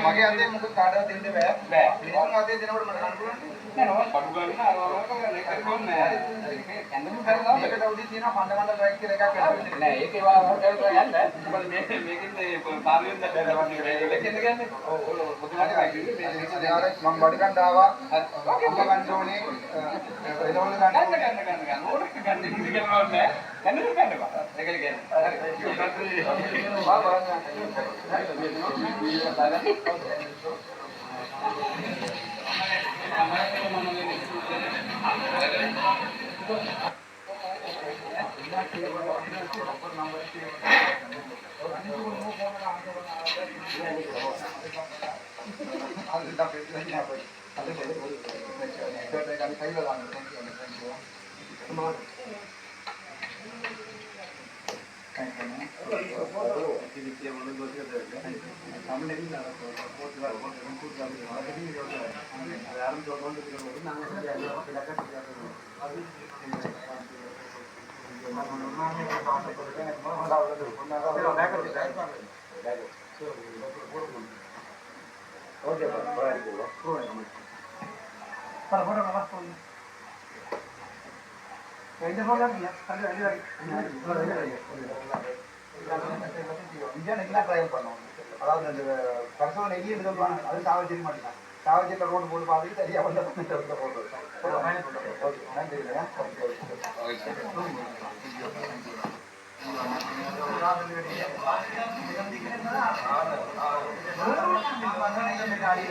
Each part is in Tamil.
ಮಗ ಅದೇ ಮುಗಿದು ಕಾಡ ತಿಂದೇವೆ ಅದೇ ದಿನ මම බඩ ගන්නවා ඔක ගන්න ඕනේ එතකොට ගන්න ගන්න ගන්න ගන්න ඕනේ ගන්න ඉතින් කරනවා அது ஓகே சார் பரவாயில்ல பரவாயில்ல நமஸ்காரம் രണ്ട് ഫോണാണ് രണ്ട് രണ്ട് அதாவது அந்த பர்சனல் எலி என்று சொல்லுவாங்க அது சாவச்சேரி மாட்டேன் சாவச்சேரியில் ரோடு போட்டு பார்த்துட்டு சரியாக வந்து போடுறது ஓகே நன்றி அடிபடுவாங்க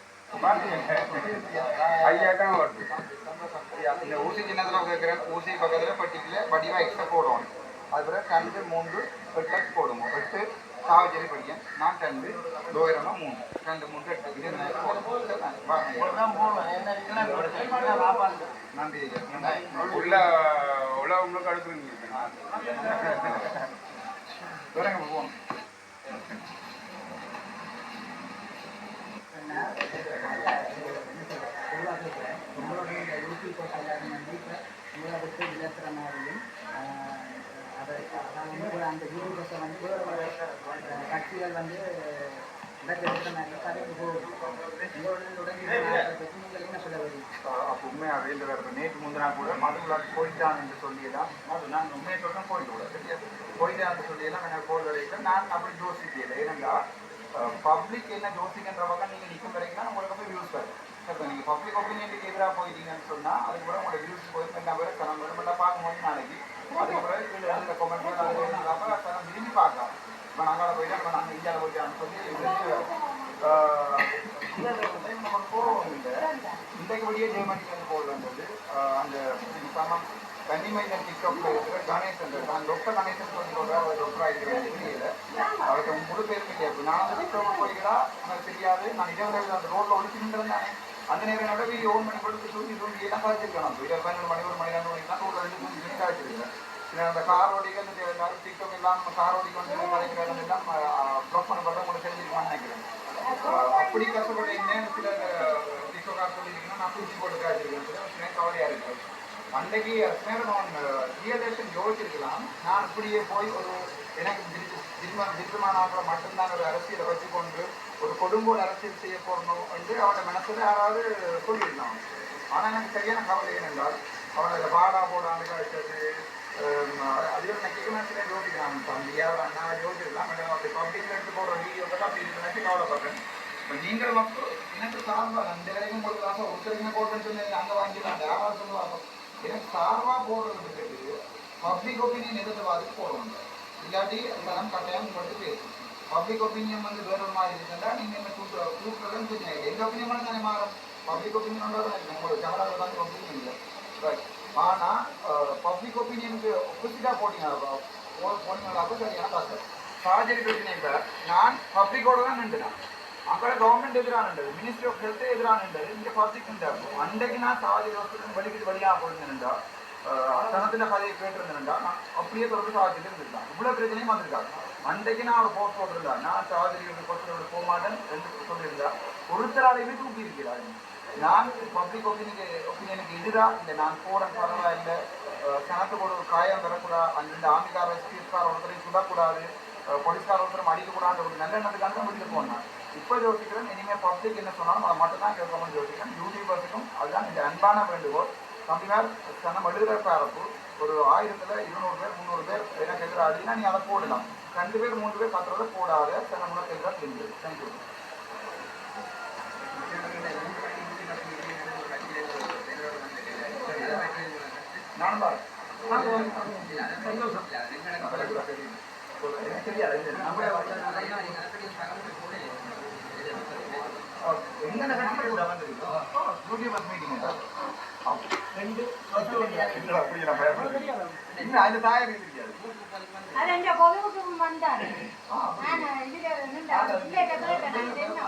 இந்த ஊசி சின்னதுல கேட்குற ஊசி பக்கத்துல பட்டிக்கல வடிவா எக்ஸ்ட்ரா போடுவோம் அதுக்கப்புறம் ரெண்டு மூன்று எட்டு போடுவோம் எட்டு சாவச்சேரி படிக்க நான் ரெண்டு தோயிரமா மூணு ரெண்டு மூணு எட்டு இது நன்றி உள்ள உலகம்லாம் அடுக்குறீங்க தூரங்க போவோம் உங்களுடைய யூடியூப் வந்து இப்போ விளக்குற மாதிரியும் ஆஹ், அதாவது அந்த யூடியூபர்ஸை வந்து கட்சிகள் வந்து என்ன உண்மையாகவே இந்த வேறு நேற்று முந்தினா கூட மதுவிழாக்கு போயிட்டான் என்று சொல்லியெல்லாம் மது நான் உண்மையை சொல்றேன் போயிட்டு கூட சரியா போயிட்டான்னு சொல்லியெல்லாம் எனக்கு போல் நான் அப்படி யோசிக்கல ஏனென்றால் பப்ளிக் என்ன யோசிக்கின்ற பக்கம் நீங்கள் நிற்கும் வரைக்கும் உங்களுக்கு போய் வியூஸ் வரும். இப்போ நீங்கள் பப்ளிக் ஒப்பீனியனுக்கு எதிராக போயிட்டீங்கன்னு சொன்னால் அதுக்கப்புறம் உங்களோட வியூஸ் போய் என்ன பேர் கணம் வேணுமெல்லாம் பார்க்கும்போது நாளைக்கு அதுக்கப்புறம் கீழே எழுதுகிற கமெண்ட் விரும்பி பார்க்கலாம். இப்போ நாங்கள் போயிட்டு இப்போ நாங்கள் இந்தியாவில் போயிட்டான்னு சொல்லி இது போகிறோம் இல்லை. இன்றைக்கு வெளியே ஜெர்மனிக்கு போல் வந்தது அந்த சமம். கன்னிமைந்தன் டிக்டாக்ல இருக்கிற கணேசன் நான் ரொம்ப கணேசன் சொல்லி அவர் ரொம்ப ஆகிருக்கிறேன் தெரியல. அவருக்கு முழு பேர் தெரியாது நான் அந்த டிக்டாக் போய்கிறா எனக்கு தெரியாது. நான் இடம் அந்த ரோட்ல ஒழிச்சு நின்றுருந்தானே அந்த நேரம் என்னோட வீடியோ ஓன் பண்ணி கொடுத்து தூக்கி தூக்கி எல்லாம் காய்ச்சிருக்கேன் நான். இருபது பன்னெண்டு மணி ஒரு மணி ரெண்டு மணிக்கு தான் ரோட்ல ரெண்டு தூக்கி தூக்கி காய்ச்சிருக்கேன் அந்த கார் ஓடிக்க இந்த டிக்டாக் எல்லாம் கார் ஓடிக்க வந்து கிடைக்கிற இடம் எல்லாம் ப்ளஸ் பண்ணப்பட்ட உங்களுக்கு தெரிஞ்சிருக்கான்னு நினைக்கிறேன். அப்படி கஷ்டப்பட்ட சில டிக்டாக் சொல்லியிருக்கீங்கன்னா நான் தூக்கி போட்டு காய்ச்சிருக்கேன் சில கவலையா இருக்கு அன்றைக்கு நேரம் ரியலேஷன் யோசிச்சிருக்கலாம். நான் இப்படியே போய் ஒரு எனக்கு திருமணம் திருமணம் மட்டும்தான் ஒரு அரசியலை வச்சுக்கொண்டு ஒரு கொடுங்கோல் அரசியல் செய்ய போடணும் என்று அவனோட மனசில் யாராவது சொல்லியிருந்தான் ஆனால் எனக்கு சரியான கவலை ஏனென்றால் அவனோட பாடா போடான்னு காய்ச்சது அதில் நெக்கிக்கணும் யோசிக்கிறான் தம்பியா அண்ணா யோசிக்கலாம் அப்படி பப்ளிக்ல எடுத்து போடுற வீடியோ அப்படி நினைச்சு கவலைப்படுறேன் நீங்கள் மக்கள் எனக்கு சார்பாக அந்த வரைக்கும் ஒரு ஒருத்தருக்குமே போட்டுன்னு போடுறேன்னு சொல்லி அங்கே வாங்கிடலாம் யாராவது சொல்லுவாங்க. எனக்கு சார்பாக போடுறதுக்கு பப்ளிக் ஒப்பீனியன் எதிர்த்து போடுவாங்க இல்லாட்டி அதெல்லாம் கட்டாயம் உங்களுக்கு பேசும். பப்ளிக் ஒப்பீனியன் வந்து வேற ஒரு மாதிரி இருக்குன்னா நீங்கள் என்ன கூப்பிட கூப்பிடுறதுன்னு பிரச்சனை இல்லை எங்கள் ஒப்பீனியன் தானே மாறும். பப்ளிக் ஒப்பீனியன் உங்களுக்கு கேமராவில் தான் ஒப்பீனியன் இல்லை. ரைட் ஆனால் பப்ளிக் ஒப்பீனியனுக்கு ஒப்போசிட்டாக போட்டீங்க போனீங்களா சரியான பார்த்து சார்ஜரி பிரச்சனை இப்போ நான் பப்ளிக்கோட தான் நின்றுனேன் அங்கே கவர்மெண்ட் எதிராக நின்றது மினிஸ்ட்ரி ஆஃப் ஹெல்த் எதிராக நின்றது இங்கே பப்ளிக் நின்றாரு அன்றைக்கு நான் சார்ஜரி ஹாஸ்பிட்டல் வெளிக்கிட்டு வெளியாக போயிருந்தேன்டா சனத்தின கதையை கேட்டிருந்தேன்டா நான் அப்படியே தொடர்ந்து சார்ஜரி இருந்திருக்கேன் இவ்வளோ பிரச்சனையும் வந்திருக்காங்க அன்றைக்கு நான் ஒரு போஸ்ட் போட்டிருந்தா நான் சார்ஜரி ஹாஸ்பிட்டலோட போக மாட்டேன் என்று சொல்லியிருந்தா ஒருத்தராலையுமே தூக்கி இருக்கிறாரு நான் பப்ளிக் ஒப்பீனியன் ஒப்பீனியனுக்கு எதிராக இல்லை நான் போறேன் பரவாயில்லை சனத்துக்கு ஒரு காயம் வரக்கூடாது அந்த ஆமிக்கார எஸ்பிஎஸ்கார ஒருத்தரையும் சுடக்கூடாது போலீஸ்கார் ஒருத்தரும் அடிக்கக்கூடாது ஒரு நல்ல எண்ணத்துக்காக தான் வீட்டுக்கு போனேன் இப்போ யோசிக்கிறேன் இனிமேல் பப்ளிக் என்ன சொன்னாலும் அதை மட்டும் தான் கேட்கணும்னு யோசிக்கிறேன் யூடியூபர்ஸுக்கும் அதுதான் இந்த அன்பான வேண்டுகோள் தம்பினார் சனம் எழுதுகிற பரப்பு ஒரு ஆயிரத்தில் இருநூறு பேர் முந்நூறு பேர் எனக்கு எதிராக அடினா நீ அதை போடலாம். ரெண்டு பேர் மூணு பேர் கத்துறதை போடாத. சனம் உனக்கு எதிராக தெரிஞ்சு தேங்க்யூ பாரு. எனக்கு தெரியாது. நம்ம எங்கன கட்சியில கூட வந்திருக்கோம் யூடியூபர்ஸ் மீட்டிங் ரெண்டு அப்படி நான் பயப்படுறேன் இன்னும் அந்த தாயரி தெரியாது அது எங்க வந்தாரு நான் இதுல நின்று இல்ல என்ன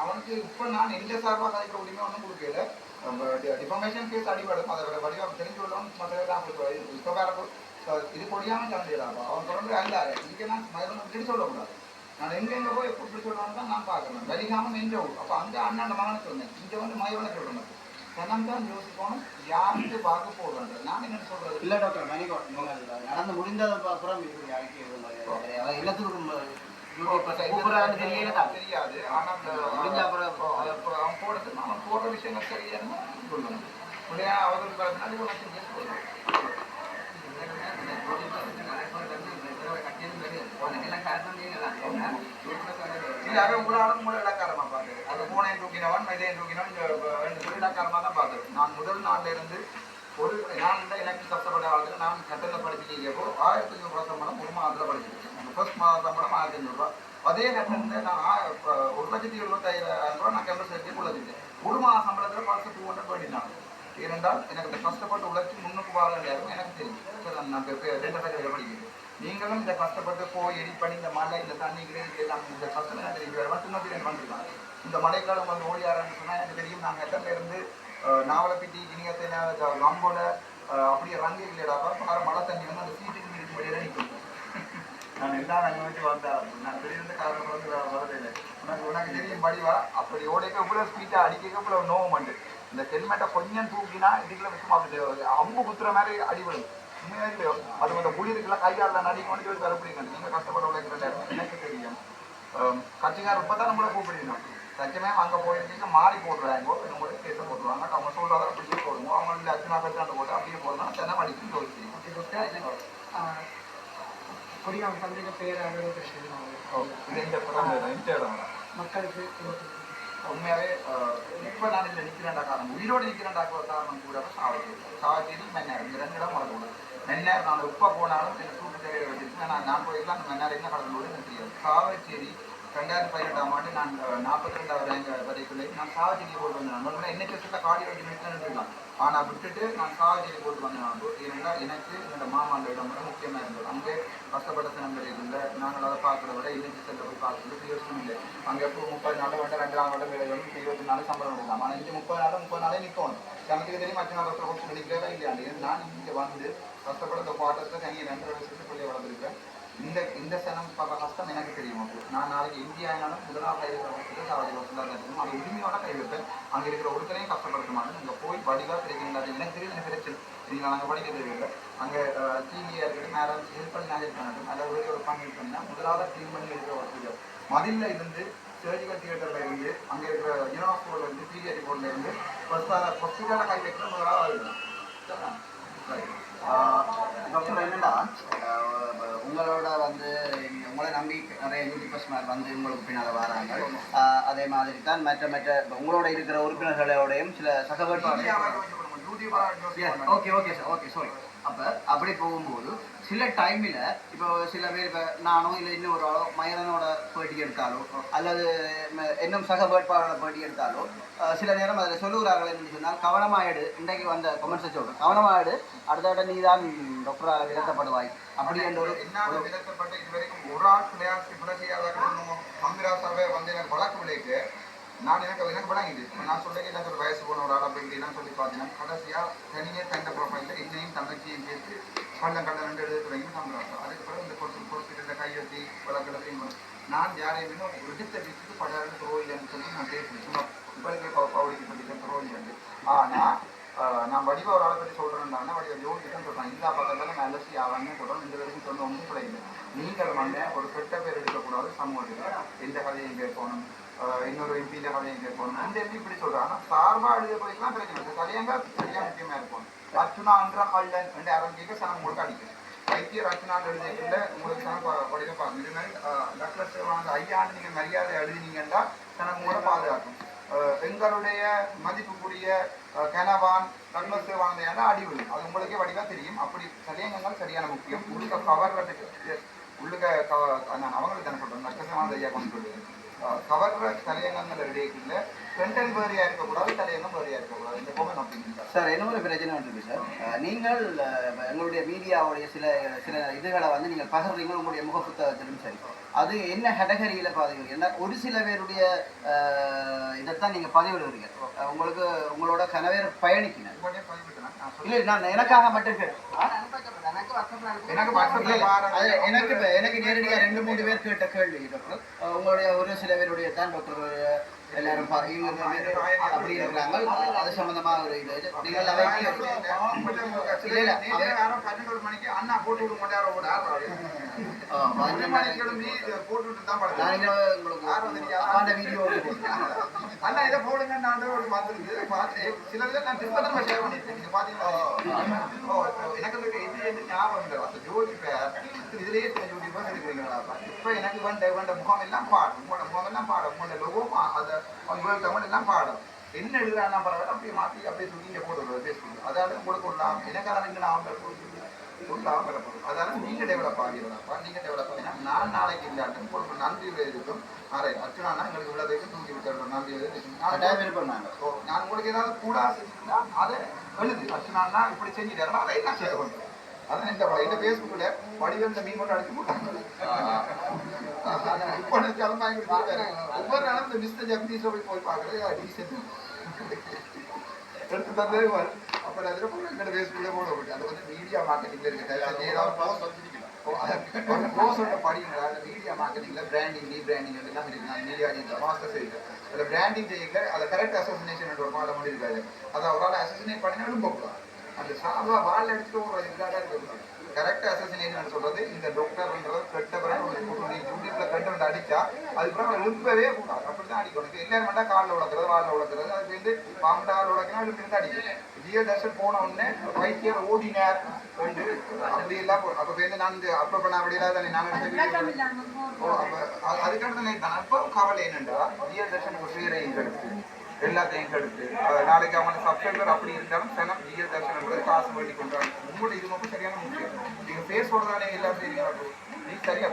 அவனுக்கு இப்ப நான் எந்த சார்பாக உரிமை ஒன்றும் கொடுக்கல டிஃபர்மேஷன் கேஸ் அடிபடும் அதை வடிவம் தெரிஞ்சு மற்ற இப்போ இது பொடியாமல் சந்தையிடாப்பா அவன் தொடர்ந்து அல்ல இங்கே நான் மரணம் இப்படி சொல்லக்கூடாது. நான் எங்க எங்க போய் எப்படி சொல்லணும்னு தான் நான் பார்க்கணும். வலிகாமம் எந்த ஊர். அப்போ அங்கே அண்ணன் மகனை சொன்னேன் இங்கே வந்து மயவனை சொல்லணும் சனம் தான் யோசிக்கணும். யாருக்கு பார்க்க போடுறாங்க? நான் என்ன சொல்றது? இல்ல டாக்டர் மணிகோ நீங்கள் நடந்து முடிந்ததுக்கு அப்புறம் இப்படி அறிக்கை எல்லாத்துக்கும் தெரியாது. ஆனா முடிஞ்ச அப்புறம் போடுறது. அவன் போடுற விஷயங்கள் சரியானு சொல்லணும் அவர்கள் வரதுனால இவன் சொல்லணும் உங்களை ஆளும் இலக்காரமா பாத்து அது பூனை தூக்கினவன் இதையும் தூக்கினவன் ரெண்டு சொல்லி இலக்காரமா தான் பாத்து நான் முதல் நாள்ல இருந்து ஒரு நான் தான் எனக்கு கஷ்டப்பட்ட ஆளுக்கு நான் கட்டண படிச்சுக்கிறப்போ ஆயிரத்தி ஐநூறு சம்பளம் ஒரு மாதத்துல படிச்சிருக்கேன் ஃபர்ஸ்ட் மாத சம்பளம் ஆயிரத்தி ஐநூறு ரூபா அதே கட்டணத்துல நான் ஒரு லட்சத்தி எழுபத்தாயிரம் ரூபா நான் கேம்பஸ் சேர்த்து உள்ளதுட்டேன் ஒரு மாத சம்பளத்துல பர்சன் டூ ஹண்ட்ரட் பண்ணினாங்க ஏனென்றால் எனக்கு இந்த கஷ்டப்பட்டு உழைச்சி முன்னுக்கு வாழ நேரம் எனக்கு தெரியும் நான் ரெண்டு பேர் படிக்கிறேன் நீங்களும் இந்த கஷ்டப்பட்டு போய் எடி பண்ணி இந்த மழை இந்த தண்ணி கிரேட் எல்லாம் இந்த கஷ்டம் எனக்கு தெரியும் வேறு சின்ன பிள்ளை வந்துருக்காங்க இந்த மழைக்காலம் வந்து ஓடி ஆரம்பிச்சு சொன்னா எனக்கு தெரியும் நாங்கள் எட்டத்துல இருந்து அஹ், நாவலப்பிட்டி கிணியத்தில் அப்படியே ரங்கு இல்லைடாப்பா பாரு மழை தண்ணி வந்து அந்த சீட்டுக்கு மீறி வெளியில நிற்கும் நான் எல்லாம் அனுபவிச்சு வந்தேன் நான் தெரிந்த காரணம் வந்து வரதில்லை உனக்கு உனக்கு தெரியும் படிவா அப்படி ஓடைக்க இவ்வளோ ஸ்பீட்டாக அடிக்க இவ்வளோ நோவம் உண்டு இந்த ஹெல்மெட்டை கொஞ்சம் தூக்கினா இதுக்குள்ள விஷயமா அப்படி அம்பு குத்துற மாதிரி அடிபடும் உண்மையா இல்லையோ அது அந்த புளிருக்குலாம் கையால் நடிக்க வந்து சொல்லி தரப்படுங்க நீங்கள் கஷ்டப்பட உழைக்கிற நேரம் எனக்கு தெரியும் ஆம், கட்சிக்காரர் இப்போ தான் நம்மளை கூப்பிடுறோம் சத்தியமே அங்கே போயிருந்தீங்க மாறி போடுறாங்க உங்களுக்கு கேஸை போட்டுருவாங்க அவங்க சொல்கிறத அப்படியே போடுங்க அவங்க அச்சனா பெற்றாண்டு போட்டு அப்படியே போடணும் தினம் அடிக்கும் யோசிச்சு கொடியாம் பந்திரிகை பேர் அலுவலக செய்யணும் இது இந்த படம் இந்த இடம் மக்களுக்கு உண்மையாவே இப்போ நான் இதில் நிற்கிறேன்டா காரணம் உயிரோடு நிற்கிறேன்டா காரணம் கூட சாவச்சேரி சாவச்சேரி மென்னார் இந்த ரெண்டு இடம் வரக்கூடாது மென்னார் நான் எப்போ போனாலும் எனக்கு கூட்டு தெரிய வச்சிருக்கேன் நான் நான் போயிருக்கலாம் அந்த நேரம் என்ன கடலோடு எனக்கு தெரியாது. காவச்சேரி ரெண்டாயிரத்தி பதினெட்டாம் ஆண்டு நான் நாற்பத்தி ரெண்டாவது ரேங்க் வரைக்குள்ளே நான் காவச்சேரி போட்டு வந்தேன். நான் என்ன செஸ்ட்டில் கார்டியோ நிமிஷம் இருக்கலாம் ஆனால் விட்டுட்டு நான் காலேஜில் போட்டு வந்தேன் ஏன்னா எனக்கு என்னோட மாமாண்ட இடம் வந்து முக்கியமாக இருந்தது. அங்கே கஷ்டப்பட்ட சினங்கள் இல்லை. நாங்கள் அதை பார்க்குறத விட இன்னும் செல்ல போய் பார்க்குறது யோசனை இல்லை. அங்கே எப்போ முப்பது நாள் வேண்டாம் ரெண்டு நாள் வேண்டாம் வேலை வேணும் இருபத்தி நாள் சம்பளம் கொடுக்கலாம். ஆனால் இங்கே முப்பது நாள் முப்பது நாளே நிற்கணும். எனக்கு தெரியும் மற்ற நாள் கொஞ்சம் நிற்கிறதே இல்லையா? நான் இங்கே வந்து கஷ்டப்பட இந்த குவார்ட்டர்ஸில் தனி ரெண்டு வருஷத்துக்கு பிள்ளைய வளர்ந்துருக்கேன் இந்த இந்த சனம் பார்க்க கஷ்டம் எனக்கு தெரியும் அப்போ. நான் நாளைக்கு இந்தியானாலும் முதலாவது இருக்கிற வசதி சாவடி வசதி தான் இருக்கும் அது உரிமையோட கை வைப்பேன் அங்கே இருக்கிற ஒருத்தரையும் கஷ்டப்படுத்த மாட்டேன். இங்கே கிடைக்கின்றது எனக்கு தெரியும் எனக்கு பிரச்சனை. நீங்கள் நாங்கள் படிக்க தெரியல அங்கே டிவியாக இருக்கட்டும் மேலே ஹெல்ப் பண்ணி நான் ஹெல்ப் பண்ணட்டும். அதை ஒரே ஒரு பங்கு பண்ணால் முதலாவது க்ளீன் பண்ணி இருக்கிற வசதி மதிலில் இருந்து சர்ஜிக்கல் தியேட்டரில் இருந்து அங்கே இருக்கிற யூனிவர்சிட்டியில இருந்து பிஜிஐடி போர்ட்ல இருந்து ஃபஸ்ட்டாக ஹாஸ்பிட்டல கை வைக்கிற முதலாவது ஆள் தான். உங்களோட வந்து உங்களை நம்பி நிறைய யூடியூபர்ஸ் மாதிரி வந்து உங்களுக்கு பின்னால் வராங்க. அதே மாதிரி தான் மற்ற மற்ற உங்களோட இருக்கிற உறுப்பினர்களோடையும் சில பண்ணுங்க. Okay okay sir okay sorry அப்போ அப்படி போகும்போது சில டைமில் இப்போ சில பேர் இப்போ நானோ இல்லை இன்னும் ஒரு ஆளோ மயனனோட பேட்டி எடுத்தாலோ அல்லது இன்னும் சக வேட்பாளரோட பேட்டி எடுத்தாலோ சில நேரம் அதில் சொல்லுகிறார்கள் என்று சொன்னால் கவனமாயிடு இன்றைக்கு வந்த கமெண்ட்ஸை சொல்கிறேன் கவனமாயிடு அடுத்த விட நீ தான் டாக்டரால் விரட்டப்படுவாய் அப்படி என்ற ஒரு என்னால விதக்கப்பட்ட இதுவரைக்கும் ஒரு ஆள் பிள்ளையார் பிள்ளை செய்யாத வந்து எனக்கு வழக்கு விளைக்கு நான் எனக்கு எனக்கு விளங்கிது நான் சொல்ல எனக்கு ஒரு வயசு போன ஒரு ஆள் அப்படி சொல்லி பார்த்தீங்கன்னா கடைசியா தனியே தண்ட ப்ரொஃபைல்ல என்னையும் தங்கச்சியும் சேர்த்து கண்ட கண்ட ரெண்டு எழுத்து வைங்க சந்திராசா அதுக்கு பிறகு இந்த பொருள் பொறுத்து கையெழுத்தி வழக்கில் நான் யாரையுமே எடுத்த வீட்டுக்கு படாருன்னு துரோயிலன்னு சொல்லி நான் பேசுறேன். சும்மா இப்போதைக்கு பவுடிக்கு சொல்லிட்டேன் துரோயிலன்னு ஆனா நான் வடிவ ஒரு ஆளை பற்றி சொல்கிறேன்னா வடிவ யோகிதான் சொல்கிறேன் இந்த பக்கத்தில் நான் அலசி ஆவான்னு சொல்கிறேன் இந்த வரைக்கும் சொன்ன ஒன்றும் பிள்ளைங்க நீங்கள் வந்து ஒரு கெட்ட பேர் எடுக்கக்கூடாது சமூகத்தில். இந்த கதையும் கேட்கணும். இன்னொரு எம்பியில் கதையும் கேட்கணும். அந்த எம்பி இப்படி சொல்றாங்க சார்பா எழுத போய்க்கலாம் பிரச்சனை இல்லை. கதையங்க சரியா முக்கியமா இருக்கும். அர்ச்சுனா அன்றா கல்லன் என்று ஆரம்பிக்க சனம் உங்களுக்கு அடிக்கும். வைத்திய ரச்சனா எழுதிக்கல உங்களுக்கு சனம் படிக்க பார்க்கணும் இது மாதிரி டாக்டர் சிவானந்த ஐயாண்டு நீங்கள் மரியாதை எழுதினீங்கன்னா சனம் கூட பாதுகாக்கும். அஹ் எங்களுடைய மதிப்புக்குரிய அஹ், கனவான் நன்மை சிவானந்தையான அடிவிழு அது உங்களுக்கே வடிவா தெரியும். அப்படி சரியங்கங்கள் சரியான முக்கியம். உங்களுக்கு கவர்றதுக்கு உள்ளுக்க கவ நான் அவங்களுக்கு நக்க சிவானந்த ஐயா கொண்டு சொல்லுது அஹ், கவர்ற தலையங்கங்கள் இடையில கண்டென்ட் வேறையா இருக்கக்கூடாது தலையங்கம் வேறையா இருக்கக்கூடாது? இந்த கோமன் அப்படின்னு சார் என்ன ஒரு பிரச்சனை இருக்கு சார்? நீங்கள் எங்களுடைய மீடியாவுடைய சில சில இதுகளை வந்து நீங்கள் பகிர்றீங்க உங்களுடைய முக புத்தகத்திலும் சரி. அது என்ன கேட்டகரியில் பதிவு என்ன ஒரு சில பேருடைய இதைத்தான் நீங்கள் பதிவிடுவீங்க உங்களுக்கு உங்களோட கணவர் சொல்றேன். இல்லை நான் எனக்காக மட்டும் கேட்டேன். எனக்கு எனக்கு எனக்கு நேரடியா ரெண்டு மூணு பேர் கேட்ட கேள்வி டாக்டர் உங்களுடைய ஒரு சில பேருடைய தான் டாக்டர் எல்லாரும் அப்படி இருக்கிறாங்க அது சம்பந்தமா ஒரு இது. நீங்கள் பன்னெண்டு மணிக்கு அண்ணா போட்டு விட மாட்டாரோ பன்னெண்டு மணிக்கு. போட்டு தான் வீடியோ அண்ணா இதை போடுங்க நான் பார்த்துருக்கு பார்த்து சில நான் ஷேர் பண்ணிருக்கேன் நீங்க பாத்தீங்களா எனக்கு இது என்ன ஞாபகம் அந்த ஜோதி இதுலயே ஜோதி பேர் இருக்கிறீங்களா இப்ப எனக்கு வந்த வந்த முகம் எல்லாம் பாடும். உங்களோட முகம் எல்லாம் பாடும். உங்களோட லோகோ அந்த உங்களோட தமிழ் எல்லாம் பாடும். என்ன எழுதுறாங்க பரவாயில்ல அப்படியே மாத்தி அப்படியே தூக்கி இங்க போட்டு பேசுறது அதாவது உங்களுக்கு ஒரு லாபம் இங்க நான் ஒரு லாபம் பெறப்படும் அதாவது நீங்க டெவலப் ஆகிறதாப்பா நீங்க டெவலப் ஆகினா நான் நாளைக்கு இல்லாட்டும் உங்களுக்கு நன்றி இருக்கும் ஆரை அர்ச்சனா எங்களுக்கு இவ்வளவு தூக்கி விட்டு நன்றி நாங்கள் ஓ, நான் உங்களுக்கு ஏதாவது கூட செஞ்சுருந்தா அதை எழுது. அர்ச்சனா இப்படி செஞ்சுட்டாருன்னா அதை நான் ஷேர் பண்றேன் அதான் இந்த ஃபேஸ்புக்கில் வடிவம் இந்த மீன் மட்டும் அடிச்சு போட்டாங்க. இப்போ நினைச்சாலும். ஒவ்வொரு நாளும் இந்த மிஸ்டர் ஜெகதீஷ் போய் போய் பார்க்குறது டீசென்ட் எடுத்து தந்தே வரும் அப்போ அதில் போய் எங்களோட ஃபேஸ்புக்கில் போட முடியும் அது வந்து மீடியா மார்க்கெட்டிங்கில் இருக்கு மீடியா மார்க்கெட்டிங்ல பிராண்டிங் ரீ பிராண்டிங் எல்லாம் இருக்கு மீடியா மாஸ்டர் செய்யுங்க அதில் பிராண்டிங் செய்யுங்க. அதை கரெக்ட் அசோசினேஷன் ஒரு பாடம் பண்ணி இருக்காரு அதை ஆள் அசோசினேட் பண்ணினா எழும்பக்கூடாது அந்த சாவா வால் எடுத்துட்டு ஒரு இதாக இருக்கு. கரெக்ட் அசோசினேஷன் சொல்றது இந்த டாக்டர்ன்றது கெட்டவரன் யூடியூப்ல கண்டு வந்து அடிச்சா அதுக்கப்புறம் எழுப்பவே கூடாது. அப்படிதான் அடிக்கணும் இப்போ எல்லாரும் மட்டும் காலில் உழக்கிறது வாலில் உழக்கிறது அது வந்து பாம்புடால் உழக்கினா எழுப்பிட்டு அடிக்கும். ஜியோ போன உடனே வைத்தியர் ஓடினார் வந்து அப்படி எல்லாம் போ- அப்ப வந்து நான் இந்த அப்ப பண்ண அப்படி இல்லாத நான் எடுத்த விளக்கம் வீடியோ அப்ப அதுக்கடுத்து நான் இப்ப- கவலை என்னன்றா? ஜியோ தர்ஷனுக்கு சீரையும் எல்லாத்தையும் கெடுத்து. நாளைக்கு அவங்க சப்ஸ்கிரைபர் அப்படி இருந்தாலும் சனம் ஜிய தர்ஷன் காசு வேண்டி கொண்டாங்க உங்களோட இது மட்டும் சரியான முக்கியம். நீங்க பேசோட தானே எல்லாம் செய்றீங்க நீ சரியா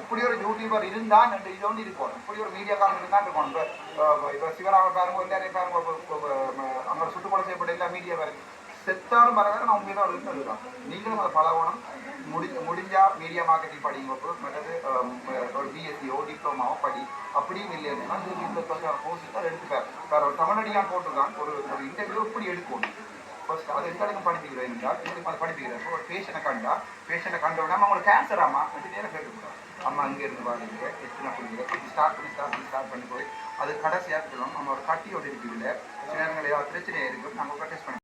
இப்படி ஒரு யூடியூபர் இருந்தா என்று இது ஒன்று இருக்கும் இப்படி ஒரு மீடியாக்காரன் இருந்தான் இருக்கும் இப்ப அஹ் இப்ப சிவராம பாருங்க எல்லாரையும் பாருங்க அவங்க சுட்டுக்கொலை செய்யப்பட்ட எல்லா மீடியா பாருங்க செத்தாலும் பரவாயில்ல நான் உண்மையில ஒரு இருந்து நீங்களும் அதை பழகணும். முடி முடிஞ்சா மீடியா மார்க்கெட்டிங் படிங்க மற்றது ஒரு பிஎஸ்சியோ டிப்ளமாவோ படி. அப்படியும் இல்லைன்னா நீங்கள் இந்த கோர்ஸ் தான் எடுத்துப்பார் வேற ஒரு தமிழடியான் போட்டுருக்கான். ஒரு ஒரு இன்டர்வியூ இப்படி எடுக்கணும் ஃபர்ஸ்ட் அது எந்த அளவுக்கு படிப்பிக்கிறேன் என்றால் உங்களுக்கு அது படிப்பிக்கிறேன். ஒரு பேஷனை கண்டா பேஷண்ட்டை கண்ட உடனே உங்களுக்கு கேன்சர் ஆமா? அப்படி நேரம் கேட்டுக்கூடாது அம்மா அங்கே இருந்து பாருங்க எத்தனை புரியுங்க ஸ்டார்ட் பண்ணி ஸ்டார்ட் பண்ணி ஸ்டார்ட் பண்ணி போய் அது கடைசியாக இருக்கணும் நம்ம ஒரு கட்டியோட இருக்குதுல்ல சில நேரங்களில் ஏதாவது பிரச்சனை இருக்கும் நம்ம டெஸ்ட் பண்ணி